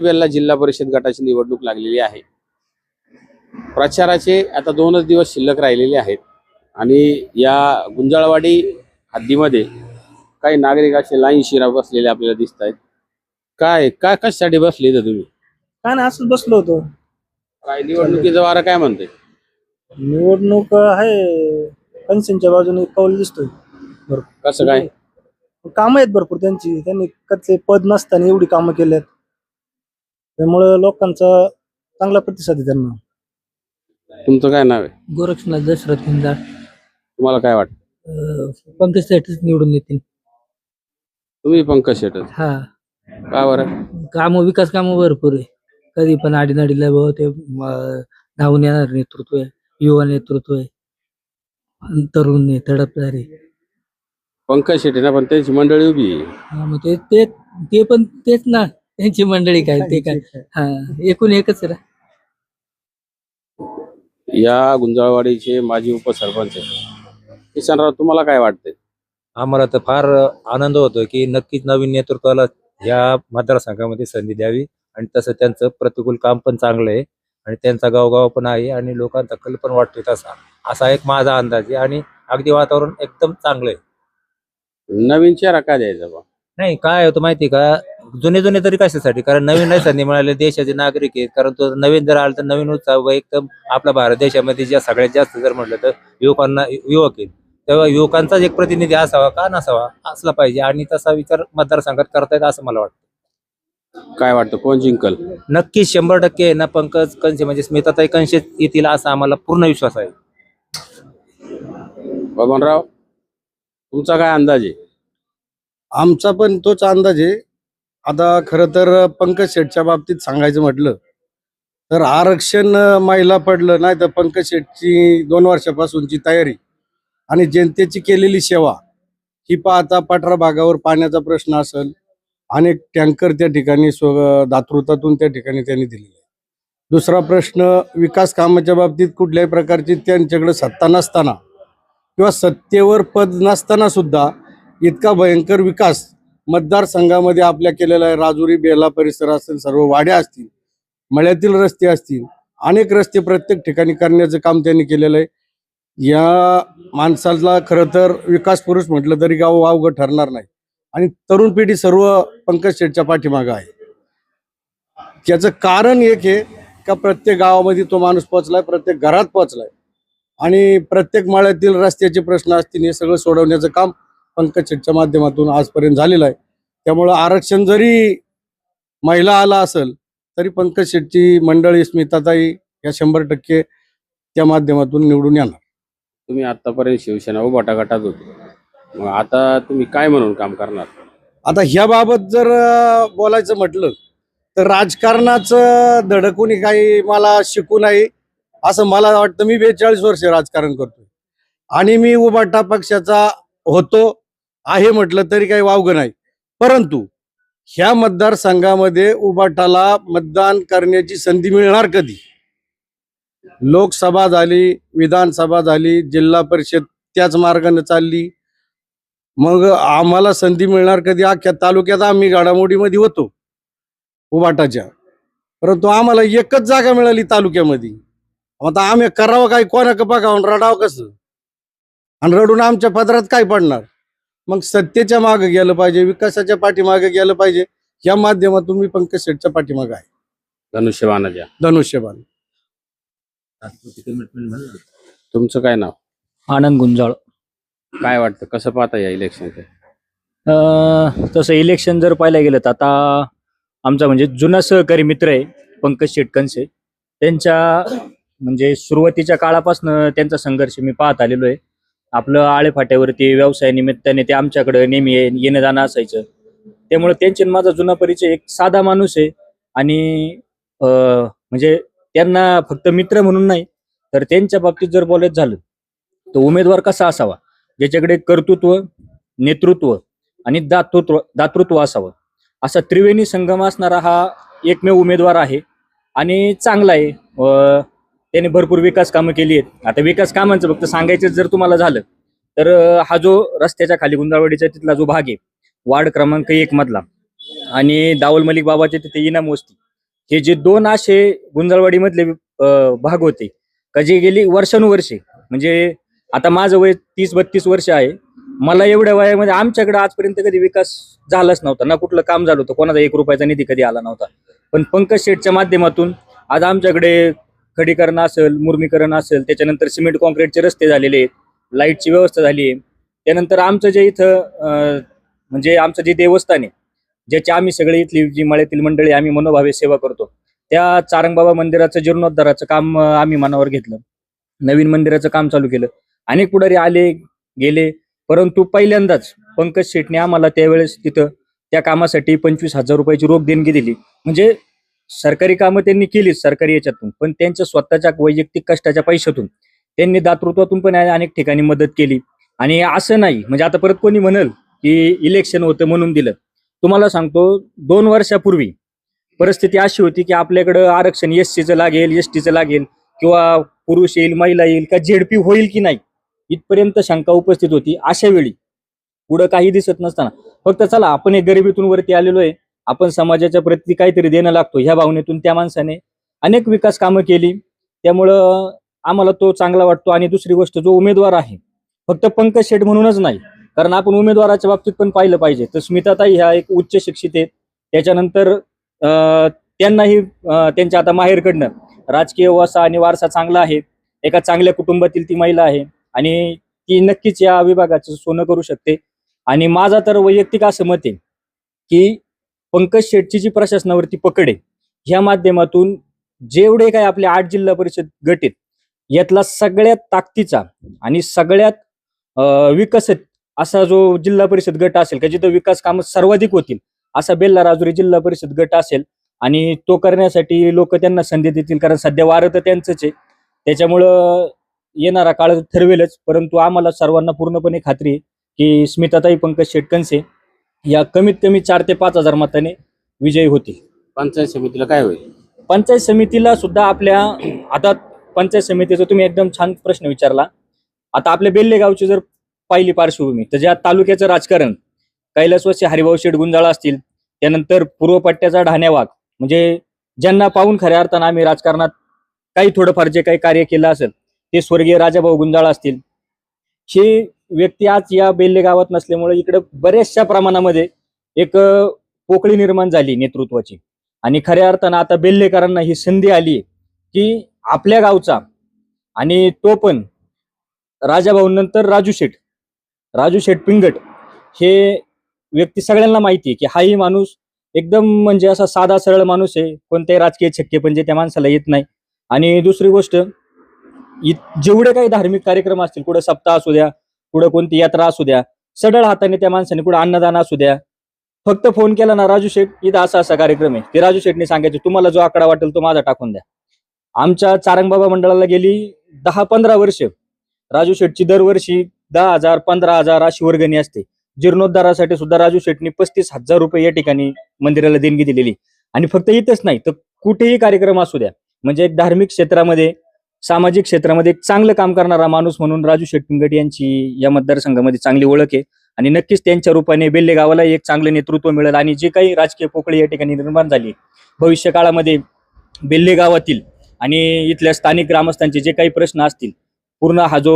वेळेला जिल्हा परिषद गटाची निवडणूक लागलेली आहे. प्रचाराचे आता दोनच दिवस शिल्लक राहिलेले आहेत. आणि या गुंजाळवाडी हद्दीमध्ये काही नागरिक असे लाईन शिरा बसलेले आपल्याला दिसत आहेत. काय काय कशासाठी बसले इथं तुम्ही? काय नाही असंच बसलो होतो. काय निवडणुकीचं वारं काय म्हणते निवडणूक आहे कन्सेनच्या बाजूने कौल दिसतोय. कसं काय? कामं आहेत भरपूर त्यांची. त्यांनी कसले पद नसताना एवढी कामं केल्यात त्यामुळं लोकांचा चांगला प्रतिसाद आहे त्यांना. तुमचं काय नाव आहे? गोरक्षनाथ दशरथ गुंजाळ तुम्हाला काय वाटतं? अं, पंकज साठीच निवडून येतील. तुम्ही पंकज शेटच? हा. का बरं? काम विकास कामं भरपूर आहे. कधी पण आडीनडीला भाऊ ते अं, धावून येणार नेतृत्व आहे. युवा नेतृत्व आहे. अन तरुण आहे तडपदार आहे. पंकज शेटे ना पण त्यांची मंडळी उभी आहे. हा, मग ते ते ते पण तेच ना त्यांची मंडळी काय ते काय. हा एकूण एकच आहे ना. या गुंजाळवाडीचे माजी उपसरपंच आहेत. किशनराव तुम्हाला काय वाटतंय? आम्हाला तर फार आनंद होतो की नक्कीच नवीन नेतृत्वाला या मतदारसंघामध्ये संधी द्यावी आणि तसं त्यांचं प्रतिकूल काम पण चांगलं आहे आणि त्यांचा गावगाव पण आहे आणि लोकांचा कल पण वाटतोय तसा. असा एक माझा अंदाज आहे आणि अगदी वातावरण एकदम चांगलं आहे. नवीन चेहरा का द्यायचा बा? नाही काय होतं माहिती का? जुने जुने तरी कशासाठी? कारण नवीन नाही संधी मिळाले देशाचे नागरिक आहेत कारण तो नवीन जर आला तर नवीन उत्साह व एकदम आपल्या भारत देशामध्ये ज्या सगळ्यात जास्त जर म्हटलं तर युवकांना युवक आहेत. तेव्हा युवकांचाच एक प्रतिनिधी असावा का नसावा? असला पाहिजे. आणि तसा विचार मतदारसंघात करतायत असं मला वाटतं. काय वाटतं? कोण जिंकल? नक्कीच शंभर टक्के ना पंकज कंसे म्हणजे स्मिताताई कंशे येतील असा आम्हाला पूर्ण विश्वास आहे. बबनराव? तुमचा काय अंदाज आहे? आमचा पण तोच अंदाज आहे. आता खरं तर पंकज शेठच्या बाबतीत सांगायचं म्हटलं तर आरक्षण अं, महिला पडलं नाही तर पंकज शेठची दोन वर्षापासूनची तयारी आणि जनतेची केलेली सेवा ही पाहता पठरा भागावर पाण्याचा प्रश्न असेल अनेक टँकर त्या ठिकाणी स्व दातृतातून त्या ठिकाणी त्यांनी दिलेले आहे. दुसरा प्रश्न विकास कामाच्या बाबतीत कुठल्याही प्रकारची त्यांच्याकडे सत्ता नसताना किंवा सत्तेवर पद नसताना सुद्धा इतका भयंकर विकास मतदारसंघामध्ये आपल्या केलेला आहे. राजुरी बेला परिसर असेल सर्व वाड्या असतील मळ्यातील रस्ते असतील अनेक रस्ते प्रत्येक ठिकाणी करण्याचं काम त्यांनी केलेलं आहे. या माणसाला खरं तर विकास पुरुष म्हटलं तरी गाव वावगं ठरणार नाही. आणि तरुण पिढी सर्व पंकज शेठच्या पाठीमागं आहे. त्याचं कारण एक आहे का प्रत्येक गावामध्ये तो माणूस पोचलाय प्रत्येक घरात पोचलाय आणि प्रत्येक माळ्यातील रस्त्याचे प्रश्न असतील हे सगळं सोडवण्याचं काम पंकज शेटच्या माध्यमातून आजपर्यंत झालेलं आहे. त्यामुळं आरक्षण जरी महिला आला असेल तरी पंकज शेटची मंडळी स्मिताताई या शंभर टक्के त्या माध्यमातून निवडून येणार. तुम्ही आतापर्यंत शिवसेना उभाटा गटात होते. मग आता तुम्ही काय म्हणून काम करणार? आता ह्याबाबत जर बोलायचं म्हटलं तर राजकारणाचं धडकून काही मला शिकू नाही असं मला वाटतं मी बेचाळीस वर्ष राजकारण करतोय. आणि मी उबाटा पक्षाचा होतो आहे म्हटलं तरी काही वावगं नाही. परंतु ह्या मतदारसंघामध्ये उबाटाला मतदान करण्याची संधी मिळणार कधी? लोकसभा झाली विधानसभा झाली जिल्हा परिषद त्याच मार्गाने चालली. मग आम्हाला संधी मिळणार कधी? अख्ख्या तालुक्यात आम्ही घडामोडीमध्ये होतो उबाटाच्या परंतु आम्हाला एकच जागा मिळाली तालुक्यामध्ये. आता आम्ही करावं काय कोणा बघावं रडावं कसं? आणि रडून आमच्या पदरात काय पडणार? मग सत्तेच्या मागे गेलं पाहिजे विकासाच्या पाठीमागे गेलं पाहिजे. या माध्यमातून मी पंकज शेठच्या पाठीमागे आहे. धनुष्यबाणाच्या धनुष्यबाण तुमचं काय नाव? आनंद गुंजाळ. काय वाटतं कसं पाहता या इलेक्शन अं, तसं इलेक्शन जर पाहायला गेलं तर आता आमचा म्हणजे जुना सहकारी मित्र आहे पंकज शेटकनसे. त्यांच्या म्हणजे सुरुवातीच्या काळापासून त्यांचा संघर्ष मी पाहत आलेलो आहे. आपलं आळेफाट्यावरती व्यवसाय निमित्ताने ते आमच्याकडे नेहमी ये- येणं जाणं असायचं. त्यामुळे त्यांचे माझा जुना परिचय एक साधा माणूस आहे. आणि म्हणजे त्यांना फक्त मित्र म्हणून नाही तर त्यांच्या बाबतीत जर बोलायचं झालं तर उमेदवार कसा असावा? ज्याच्याकडे कर्तृत्व नेतृत्व आणि दातृत्व दातृत्व असावं. असा त्रिवेणी संगम असणारा हा एकमेव उमेदवार आहे. आणि चांगला आहे. त्याने भरपूर विकास कामं केली आहेत. आता विकास कामांचं फक्त सांगायचं जर तुम्हाला झालं तर हा जो रस्त्याच्या खाली गुंजाळवाडीचा तिथला जो भाग आहे वार्ड क्रमांक एक मधला आणि दाऊल मलिक बाबाचे तिथे इनाम वस्ती हे जे दोन असे गुंजाळवाडीमधले भाग होते का जे गेली वर्षानुवर्षे म्हणजे आता माझं वय तीस बत्तीस वर्ष आहे मला एवढ्या वयामध्ये आमच्याकडे आजपर्यंत कधी विकास झालाच नव्हता ना कुठलं काम झालं होतं कोणाचा एक रुपयाचा निधी कधी आला नव्हता. पण पंकज शेठच्या माध्यमातून आज आमच्याकडे खडीकरण असेल मुर्मीकरण असेल त्याच्यानंतर सिमेंट कॉन्क्रीटचे रस्ते झालेले आहेत लाईटची व्यवस्था झाली आहे. त्यानंतर आमचं जे इथं म्हणजे आमचं जे देवस्थान आहे ज्याची आम्ही सगळे इथली जी मळ्यातील मंडळी आम्ही मनोभावे सेवा करतो. त्या चारंगबाबा मंदिराचं जीर्णोद्धाराचं काम आम्ही मनावर घेतलं. नवीन मंदिराचं काम चालू केलं. अनेक पुढारी आले गेले परंतु पहिल्यांदाच पंकज शेटने आम्हाला त्यावेळेस तिथं त्या कामासाठी पंचवीस हजार रुपयाची रोख देणगी दिली. म्हणजे सरकारी कामं त्यांनी केलीच सरकारी याच्यातून पण त्यांच्या स्वतःच्या वैयक्तिक कष्टाच्या पैशातून त्यांनी दातृत्वातून पण अनेक ठिकाणी मदत केली. आणि असं नाही म्हणजे आता परत कोणी म्हणल की इलेक्शन होतं म्हणून दिलं. तुम्हाला सांगतो दोन वर्षापूर्वी परिस्थिती अशी होती की आपल्याकडं आरक्षण एस सीचं लागेल एस टीचं लागेल किंवा पुरुष येईल महिला येईल का झेडपी होईल की नाही इथपर्यंत शंका उपस्थित होती. अशा वेळी पुढं काही दिसत नसताना. फक्त चला आपण एक गरिबीतून वरती आलेलो आहे. आपण समाजाच्या प्रती काहीतरी देणं लागतो ह्या भावनेतून त्या माणसाने अनेक विकास कामं केली. त्यामुळं आम्हाला तो चांगला वाटतो आणि दुसरी गोष्ट जो उमेदवार आहे फक्त पंकज शेठ म्हणूनच नाही कारण आपण उमेदवाराच्या बाबतीत पण पाहिलं पाहिजे. तर स्मिताताई ह्या एक उच्च शिक्षित आहेत. त्याच्यानंतर त्यांनाही त्यांच्या आता माहेरकडनं राजकीय वसा आणि वारसा चांगला आहे. एका चांगल्या कुटुंबातील ती महिला आहे आणि ती नक्कीच या विभागाचं सोनं करू शकते. आणि माझा तर वैयक्तिक असं मत आहे की पंकज शेटची जी प्रशासनावरती पकड आहे ह्या माध्यमातून जेवढे काही आपले आठ जिल्हा परिषद गट आहेत यातला सगळ्यात ताकदीचा आणि सगळ्यात विकसित असा जो जिल्हा परिषद गट असेल का जिथं विकास कामं सर्वाधिक होतील असा बेल्ला राजुरी जिल्हा परिषद गट असेल आणि तो करण्यासाठी लोक त्यांना संधी देतील कारण सध्या वारं तर त्यांचंच आहे. त्याच्यामुळं येणारा काळ ठरवेलच परंतु आम्हाला सर्वांना पूर्णपणे खात्री आहे की स्मिताताई पंकज शेटकनसे या कमीत कमी चार ते पाच हजार मताने विजयी होतील. पंचायत समितीला काय होईल? पंचायत समितीला सुद्धा आपल्या आता पंचायत समितीचा तुम्ही एकदम छान प्रश्न विचारला. आता आपल्या बेल्ले गावची जर पाहिली पार्श्वभूमी तर ज्या तालुक्याचं राजकारण कैलासवासी हरिभाऊ शेठ गुंजाळा असतील त्यानंतर पूर्व पट्ट्याचा ढाण्यावाग म्हणजे ज्यांना पाहून खऱ्या अर्थानं आम्ही राजकारणात काही थोडंफार जे काही कार्य केलं असेल ते स्वर्गीय राजाभाऊ गुंजाळा असतील. ही व्यक्ती आज या बेल्ले गावात नसल्यामुळे इकडे बऱ्याचशा प्रमाणामध्ये एक पोकळी निर्माण झाली नेतृत्वाची. आणि खऱ्या अर्थानं आता बेल्लेकरांना ही संधी आली की आपल्या गावचा आणि तो पण राजाभाऊ नंतर राजू शेठ राजू शेठ पिंगट हे व्यक्ती सगळ्यांना माहिती आहे की हाही माणूस एकदम म्हणजे असा साधा सरळ माणूस आहे. कोणत्याही राजकीय छक्के जे त्या माणसाला येत नाही. आणि दुसरी गोष्ट इ- जेवढे काही धार्मिक कार्यक्रम असतील कुठे सप्ताह असू द्या कुठं कोणती यात्रा असू द्या. सडळ हाताने त्या माणसाने कुठं अन्नदान असू द्या. फक्त फोन केला ना राजू शेठ इथं असा असा कार्यक्रम आहे. ते राजू शेठने सांगायचे तुम्हाला जो आकडा वाटेल तो माझा टाकून द्या. आमच्या चारंगबाबा मंडळाला गेली दहा पंधरा वर्ष. राजू शेठची दरवर्षी दहा हजार पंधरा हजार अशी वर्गणी असते. जीर्णोद्धारासाठी सुद्धा राजू शेठनी पस्तीस हजार रुपये या ठिकाणी मंदिराला देणगी दिलेली. आणि फक्त इथंच नाही तर कुठेही कार्यक्रम असू द्या. म्हणजे एक धार्मिक क्षेत्रामध्ये सामाजिक क्षेत्रामध्ये एक चांगलं काम करणारा माणूस म्हणून राजू शेठ यांची या मतदारसंघामध्ये चांगली ओळख आहे. आणि नक्कीच त्यांच्या रूपाने बेल्ले गावाला एक चांगलं नेतृत्व मिळेल आणि जे काही राजकीय पोकळी या ठिकाणी निर्माण झाली भविष्य काळामध्ये बेल्ले गावातील आणि इथल्या स्थानिक ग्रामस्थांचे जे काही प्रश्न असतील पूर्ण हा जो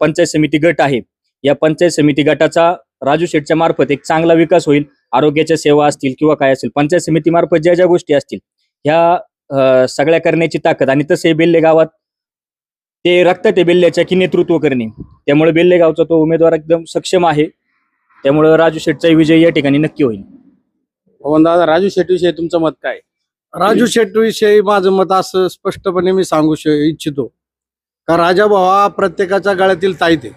पंचायत समिती गट आहे या पंचायत समिती गटाचा राजू शेठच्या मार्फत एक चांगला विकास होईल आरोग्याच्या सेवा असतील किंवा काय असेल पंचायत समितीमार्फत ज्या ज्या गोष्टी असतील ह्या सगळ्या करण्याची ताकद आणि तसे बेल्ले गावात ते रक्तात आहे बेल्ल्याच्या की नेतृत्व करणे. त्यामुळे बेल्ले गावचा तो उमेदवार एकदम सक्षम आहे. त्यामुळे राजू शेठचा विजय या ठिकाणी नक्की होईल. पवन दादा राजू शेट्टी विषयी तुमचं मत काय? राजू शेट्टी विषयी माझं मत असं स्पष्टपणे मी सांगू श- इच्छितो. का राजाभाऊ हा प्रत्येकाच्या गळ्यातील ताईत आहे.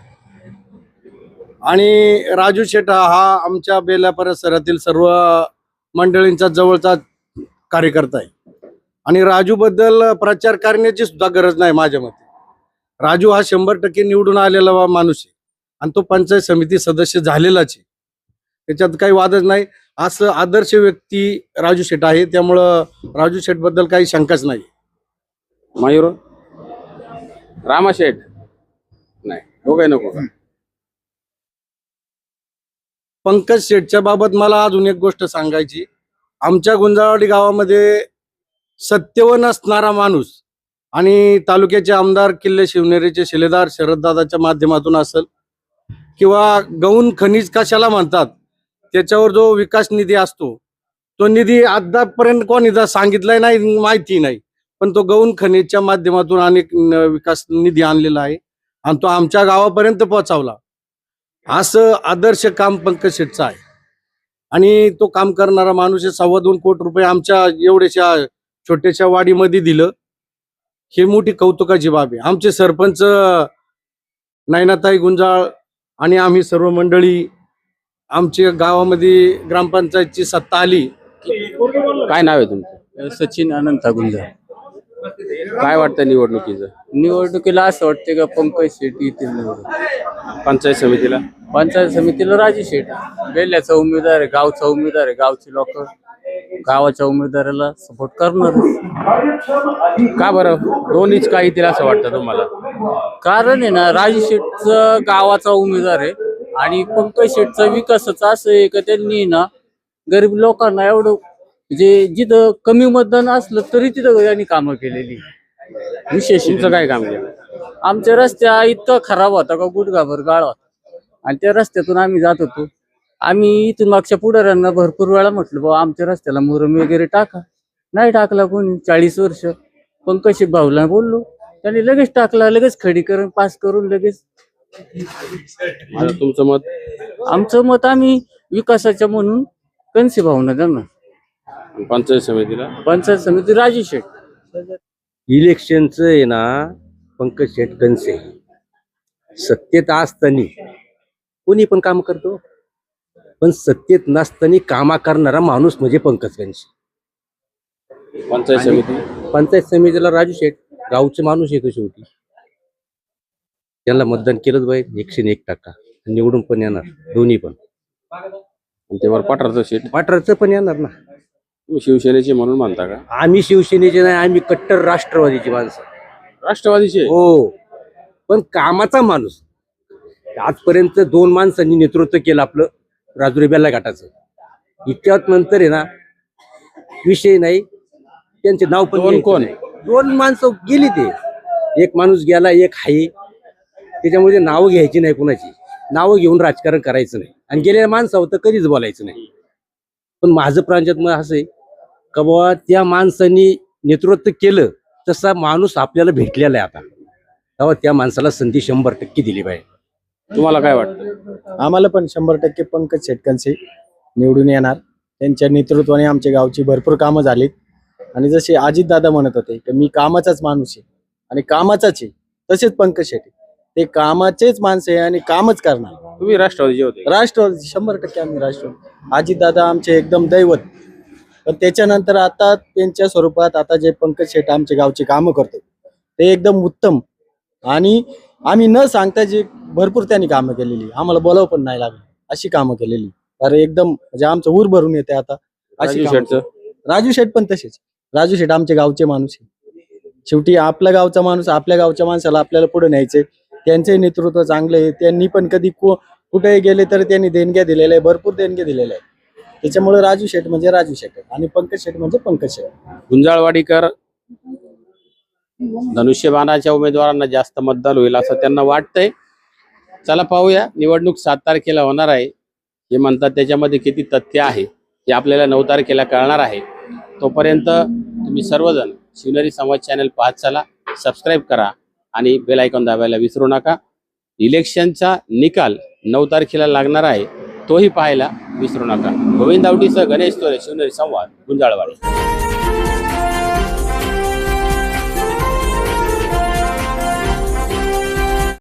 आणि राजू शेट हा आमच्या बेला परिसरातील सर्व मंडळींचा जवळचा कार्यकर्ता आहे. आणि राजू बद्दल प्रचार करण्याची सुद्धा गरज नाही माझ्या मते. राजू हा शंभर टक्के निवडून आलेला वा माणूस आहे. आणि तो पंचायत समिती सदस्य झालेलाच आहे. त्याच्यात काही वादच नाही. असं आदर्श व्यक्ती राजू शेठ आहे. त्यामुळं राजू शेठबद्दल काही शंकाच नाही. मयूर? रामा शेठ? नाही. दोघे नको? का पंकज शेठच्या बाबत मला अजून एक गोष्ट सांगायची. आमच्या गुंजाळवाडी गावामध्ये सत्यवन असणारा माणूस आणि तालुक्याचे आमदार किल्ले शिवनेरीचे शिलेदार शरददादाच्या माध्यमातून असेल किंवा गौण खनिज कशाला म्हणतात त्याच्यावर जो विकास निधी असतो तो निधी आतापर्यंत कोणी सांगितलाय नाही माहिती नाही. पण तो गौण खनिजच्या माध्यमातून अनेक विकास निधी आणलेला आहे आणि तो आमच्या गावापर्यंत पोहोचवला. असं आदर्श काम पंकज शेटचं आहे. आणि तो काम करणारा माणूस सव्वा दोन कोटी रुपये आमच्या एवढ्याशा छोट्याशा वाडीमध्ये दिलं. ही मोठी कौतुकाची बाब. आहे आमचे सरपंच नयनाताई गुंजाळ आणि आम्ही सर्व मंडळी आमच्या गावामध्ये ग्रामपंचायतची सत्ता आली. काय नाव आहे तुमचं? सचिन अनंत गुंज काय वाटतं निवडणुकीचं? निवडणुकीला असं वाटते का पंकज शेट येतील पंचायत समितीला? पंचायत समितीला राजू शेट. बेल्याचा उमेदवार आहे गावचा उमेदवार आहे गावचे लोक. गावाच्या उमेदवाराला सपोर्ट करणार. का बरं? दोन्हीच काही येतील असं वाटतं तुम्हाला? कारण आहे ना राजू शेटचा गावाचा उमेदवार आहे आणि पंकज शेठचा विकासाचा असं आहे का त्यांनी ना गरीब लोकांना एवढं म्हणजे जिथं कमी मतदान असलं तरी तिथं त्यांनी कामं केलेली. विशेष तुमचं काय काम केलं आमच्या रस्त्या इतका खराब होता का गुडघाभर गाळ होता. आणि त्या रस्त्यातून आम्ही जात होतो. आम्ही इथून मागच्या पुढाऱ्यांना भरपूर वेळा म्हटलं बाबा आमच्या रस्त्याला मुरम वगैरे टाका. नाही टाकला कोणी चाळीस वर्ष. पंकशी भाऊला बोललो त्यांनी लगेच टाकला लगेच खडीकरण पास करून लगेच. आता तुमचं मत? आमचं मत आम्ही विकासाच्या म्हणून कनसे भावना देणार. पंचायत समितीला? पंचायत समिती राजू शेठ. इलेक्शनचं आहे ना पंकज शेट कनसे. सत्तेत असताना कोणी पण काम करतो? पण सत्तेत नसताना कामा करणारा माणूस म्हणजे पंकज कनसे पंचायत समिती? पंचायत समितीला राजू शेठ गावचे माणूस येतो शेवटी. त्यांना मतदान केलंच पाहिजे एकशे एक टक्का. निवडून पण येणार दोन्ही पण. त्यावर पठारचं सीट वाटरचं पण येणार ना. तुम्ही शिवसेनेचे म्हणून म्हणता का? आम्ही शिवसेनेचे नाही आम्ही कट्टर राष्ट्रवादीची माणसं. राष्ट्रवादीचे? हो. पण कामाचा माणूस. आजपर्यंत दोन माणसांनी नेतृत्व केलं आपलं. राजुरी बेल्ला घाटाचं. इतक्यात नंतर आहे ना विषय नाही त्यांचे नाव पण दोन कोण? दोन माणसं गेली ते. एक माणूस गेला एक आहे. त्याच्यामुळे नावं घ्यायची नाही कुणाची. नावं घेऊन राजकारण करायचं नाही. आणि गेलेल्या माणसावर तर कधीच बोलायचं नाही. पण माझं प्रांजत मत असं आहे का बाबा त्या माणसांनी नेतृत्व केलं तसा माणूस आपल्याला भेटलेला आहे आता. तेव्हा त्या माणसाला संधी शंभर टक्के दिली पाहिजे. तुम्हाला काय वाटतं? आम्हाला पण शंभर टक्के पंकज शेटकांचे निवडून येणार. त्यांच्या नेतृत्वाने आमच्या गावची भरपूर कामं झालीत. आणि जसे अजित दादा म्हणत होते की मी कामाचाच माणूस आहे. आणि कामाचाच आहे. तसेच पंकज शेट्टी. ते कामाचेच माणसं आहे आणि कामच करणार. तुम्ही राष्ट्रवादीचे होते. राष्ट्रवादी शंभर टक्के आम्ही राष्ट्रवादी. अजित दादा आमचे एकदम दैवत. पण त्याच्यानंतर आता त्यांच्या स्वरूपात आता जे पंकज शेट आमच्या गावचे कामं करतो ते एकदम उत्तम. आणि आम्ही न सांगता जे भरपूर त्यांनी कामं केलेली. आम्हाला बोलावं पण नाही लागलं. अशी कामं केलेली. अरे एकदम म्हणजे आमचं ऊर भरून येते आता. अशी राजू कामं शेठ पण तसेच. राजू शेठ आमच्या गावचे माणूस आहे. शेवटी आपल्या गावचा माणूस आपल्या गावच्या माणसाला आपल्याला पुढे न्यायचे त्यांचे नेतृत्व चांगले आहे. त्यांनी पण कधी कु- कुठेही गेले तर त्यांनी देणग्या दिलेल्या आहे भरपूर देणग्या दिलेल्या आहे त्याच्यामुळे राजू शेठ म्हणजे राजू शेठ आहे. आणि पंकज शेठ म्हणजे पंकज शेठ गुंजाळवाडीकर धनुष्यबाणाच्या उमेदवारांना जास्त मतदान होईल असं त्यांना वाटतंय. चला पाहूया निवडणूक सात तारखेला होणार आहे. हे म्हणतात त्याच्यामध्ये किती तथ्य आहे हे आपल्याला नऊ तारखेला कळणार आहे. तोपर्यंत तुम्ही सर्वजण शिवनेरी संवाद चॅनल पाहत चला सबस्क्राईब करा आणि बेल आयकॉन दाबायला विसरू नका. इलेक्शनचा निकाल नऊ तारखेला लागणार आहे तोही पाहायला विसरू नका. गोविंद आवडीसह गणेश तोरे शिवनेरी संवाद गुंजाळवाडी.